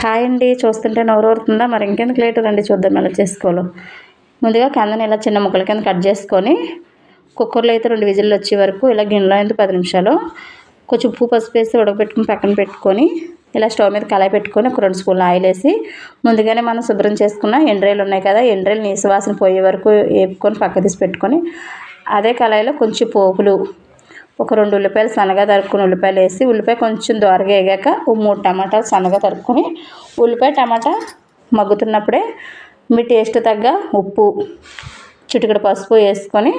Hi అండి చూస్తుంటే నోరు ఊరుతుందా మరి ఇంకెందుకు లేటు రండి చూద్దాం ఎలా చేసుకోవాలో. ముందుగా కందని ఇలా చిన్న ముక్కల కింద కట్ చేసుకొని కుక్కర్లో అయితే రెండు విజిల్లు వచ్చే వరకు ఇలా గిన్నెలో అయితే పది నిమిషాలు కొంచెం ఉప్పు పసుపు వేసి ఉడకబెట్టుకుని పక్కన పెట్టుకొని ఇలా స్టవ్ మీద కళాయి పెట్టుకొని ఒక రెండు స్పూన్లు ఆయిల్ వేసి ముందుగానే మనం శుభ్రం చేసుకున్న ఎండ్రాయిలు ఉన్నాయి కదా ఎండ్రాయిలు నీసు వాసన పోయే వరకు వేపుకొని పక్క తీసి పెట్టుకొని అదే కళాయిలో కొంచెం పోపులు ఒక రెండు ఉల్లిపాయలు సన్నగా తరుక్కుని ఉల్లిపాయలు వేసి ఉల్లిపాయ కొంచెం దోరగా వేగాక ఓ మూడు టమాటాలు సన్నగా తరుక్కుని ఉల్లిపాయ టమాటా మగ్గుతున్నప్పుడే మీ టేస్ట్ తగ్గ ఉప్పు చిటికడ పసుపు వేసుకొని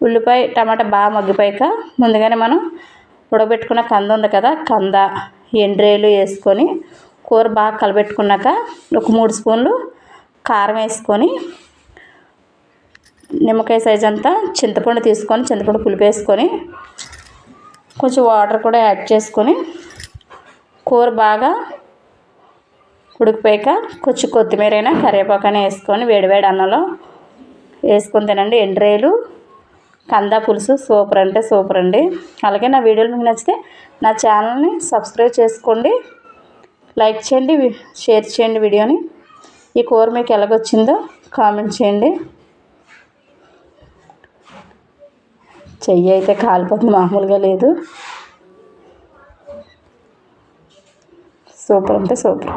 ఉల్లిపాయ టమాటా బాగా మగ్గిపోయాక ముందుగానే మనం ఉడకబెట్టుకున్న కంద ఉంది కదా కంద ఎండ్రేలు వేసుకొని కూర బాగా కలబెట్టుకున్నాక ఒక మూడు స్పూన్లు కారం వేసుకొని నిమ్మకాయ సైజ్ అంతా చింతపండు తీసుకొని చింతపండు పులుపు వేసుకొని కొంచెం వాటర్ కూడా యాడ్ చేసుకొని కూర బాగా ఉడికిపోయాక కొంచెం కొత్తిమీర అయినా కరివేపాకైనా వేసుకొని వేడివేడి అన్నంలో వేసుకొని తినండి. ఎండ్రేలు కంద పులుసు సూపర్ అంటే సూపర్ అండి. అలాగే నా వీడియోలు మీకు నచ్చితే నా ఛానల్ని సబ్స్క్రైబ్ చేసుకోండి. లైక్ చేయండి షేర్ చేయండి వీడియోని. ఈ కూర మీకు ఎలాగొచ్చిందో కామెంట్ చేయండి. చెయ్యి అయితే కాలిపోతుంది మామూలుగా లేదు. సూపర్ అంటే సూపర్.